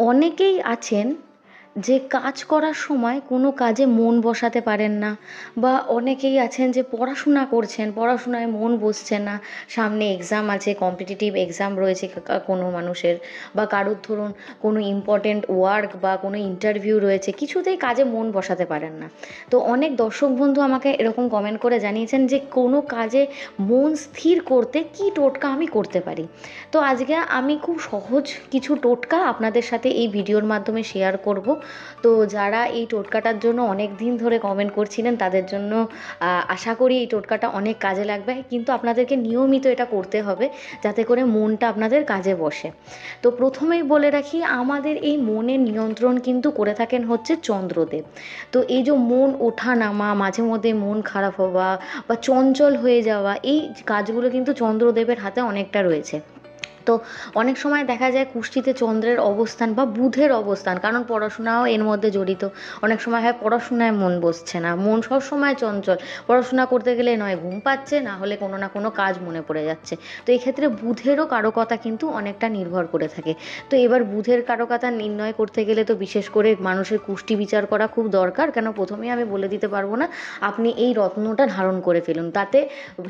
অনেকেই আছেন যে কাজ করার সময় কোনো কাজে মন বসাতে পারেন না বা অনেকেই আছেন যে পড়াশোনা করছেন, পড়াশোনায় মন বসছে না। সামনে এক্সাম আছে কম্পিটিটিভ এক্সাম রয়েছে কোনো মানুষের বা কারোর ধরুন কোনো ইম্পর্ট্যান্ট ওয়ার্ক বা কোনো ইন্টারভিউ রয়েছে, কিছুতেই কাজে মন বসাতে পারেন না। তো অনেক দর্শক বন্ধু আমাকে এরকম কমেন্ট করে জানিয়েছেন যে কোনো কাজে মন স্থির করতে কী টোটকা আমি করতে পারি? তো আজকে আমি খুব সহজ কিছু টোটকা আপনাদের সাথে এই ভিডিওর মাধ্যমে শেয়ার করব। তো যারা এই টোটকাটার জন্য অনেক দিন ধরে কমেন্ট করছিলেন, তাদের জন্য আশা করি এই টোটকাটা অনেক কাজে লাগবে। কিন্তু আপনাদেরকে নিয়মিত এটা করতে হবে, যাতে করে মনটা আপনাদের কাজে বসে। তো প্রথমেই বলে রাখি, আমাদের এই মনের নিয়ন্ত্রণ কিন্তু করে থাকেন হচ্ছে চন্দ্রদেব। তো এই যে মন ওঠা নামা মাঝে মধ্যে মন খারাপ হওয়া বা চঞ্চল হয়ে যাওয়া, এই কাজগুলো কিন্তু চন্দ্রদেবের হাতে অনেকটা রয়েছে। তো অনেক সময় দেখা যায় কুষ্টিতে চন্দ্রের অবস্থান বা বুধের অবস্থান, কারণ পড়াশোনাও এর মধ্যে জড়িত। অনেক সময় হয় পড়াশোনায় মন বসছে না, মন সব সময় চঞ্চল। পড়াশোনা করতে গেলে নয়, ঘুম পাচ্ছে, না হলে কোনো না কোনো কাজ মনে পড়ে যাচ্ছে। তো এই ক্ষেত্রে বুধেরও কারকতা কিন্তু অনেকটা নির্ভর করে থাকে। তো এবার বুধের কারকতা নির্ণয় করতে গেলে তো বিশেষ করে মানুষের কুষ্টি বিচার করা খুব দরকার। কেন? প্রথমেই আমি বলে দিতে পারব না, আপনি এই রত্নটা ধারণ করে ফেলুন, তাতে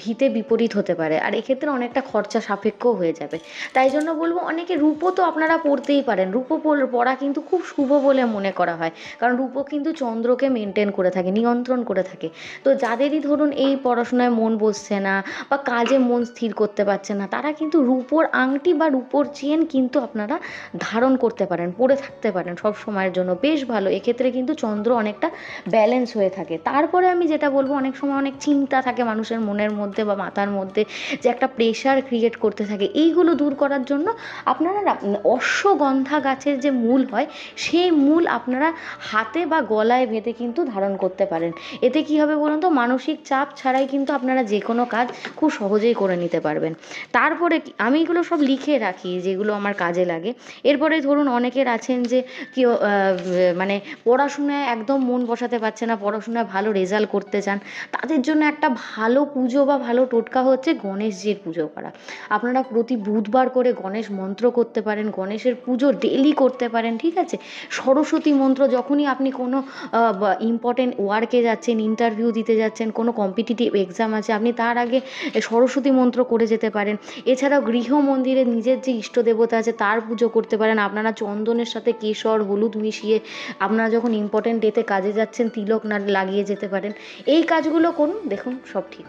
হিতে বিপরীত হতে পারে। আর এক্ষেত্রে অনেকটা খরচা সাপেক্ষও হয়ে যাবে। তাই জন্য বলব অনেকে রূপো তো আপনারা পড়তেই পারেন। রূপো পড়া কিন্তু খুব শুভ বলে মনে করা হয়। কারণ রূপো কিন্তু চন্দ্রকে মেনটেন করে থাকে, নিয়ন্ত্রণ করে থাকে। তো যাদেরই ধরুন এই পড়াশোনায় মন বসছে না বা কাজে মন স্থির করতে পারছে না, তারা কিন্তু রূপোর আংটি বা রূপোর চেন কিন্তু আপনারা ধারণ করতে পারেন, পরে থাকতে পারেন সব সময়ের জন্য। বেশ ভালো, এক্ষেত্রে কিন্তু চন্দ্র অনেকটা ব্যালেন্স হয়ে থাকে। তারপরে আমি যেটা বলব, অনেক সময় অনেক চিন্তা থাকে মানুষের মনের মধ্যে বা মাথার মধ্যে যে একটা প্রেশার ক্রিয়েট করতে থাকে। এইগুলো দূর করার জন্য আপনারা অশ্বগন্ধা গাছের যে মূল হয়, সেই মূল আপনারা হাতে বা গলায় বেঁধে কিন্তু ধারণ করতে পারেন। এতে কী হবে বলুন তো? মানসিক চাপ ছাড়াই কিন্তু আপনারা যে কোনো কাজ খুব সহজেই করে নিতে পারবেন। তারপরে আমি এগুলো সব লিখে রাখি, যেগুলো আমার কাজে লাগে। এরপরে ধরুন অনেকের আছেন যে কেউ মানে পড়াশোনায় একদম মন বসাতে পারছে না, পড়াশোনায় ভালো রেজাল্ট করতে চান, তাদের জন্য একটা ভালো পুজো বা ভালো টোটকা হচ্ছে গণেশজির পুজো করা। আপনারা প্রতি বুধবার করে গণেশ মন্ত্র করতে পারেন, গণেশের পুজো ডেলি করতে পারেন, ঠিক আছে? সরস্বতী মন্ত্র যখনই আপনি কোনো ইম্পর্টেন্ট ওয়ার্কে যাচ্ছেন ইন্টারভিউ দিতে যাচ্ছেন, কোনো কম্পিটিটিভ এক্সাম আছে, আপনি তার আগে সরস্বতী মন্ত্র করে যেতে পারেন। এছাড়াও গৃহ মন্দিরে নিজের যে ইষ্ট দেবতা আছে, তার পুজো করতে পারেন। আপনারা চন্দনের সাথে কেশর, হলুদ মিশিয়ে আপনারা যখন ইম্পর্টেন্ট ডেতে কাজে যাচ্ছেন, তিলক না লাগিয়ে যেতে পারেন। এই কাজগুলো করুন, দেখুন সব ঠিক।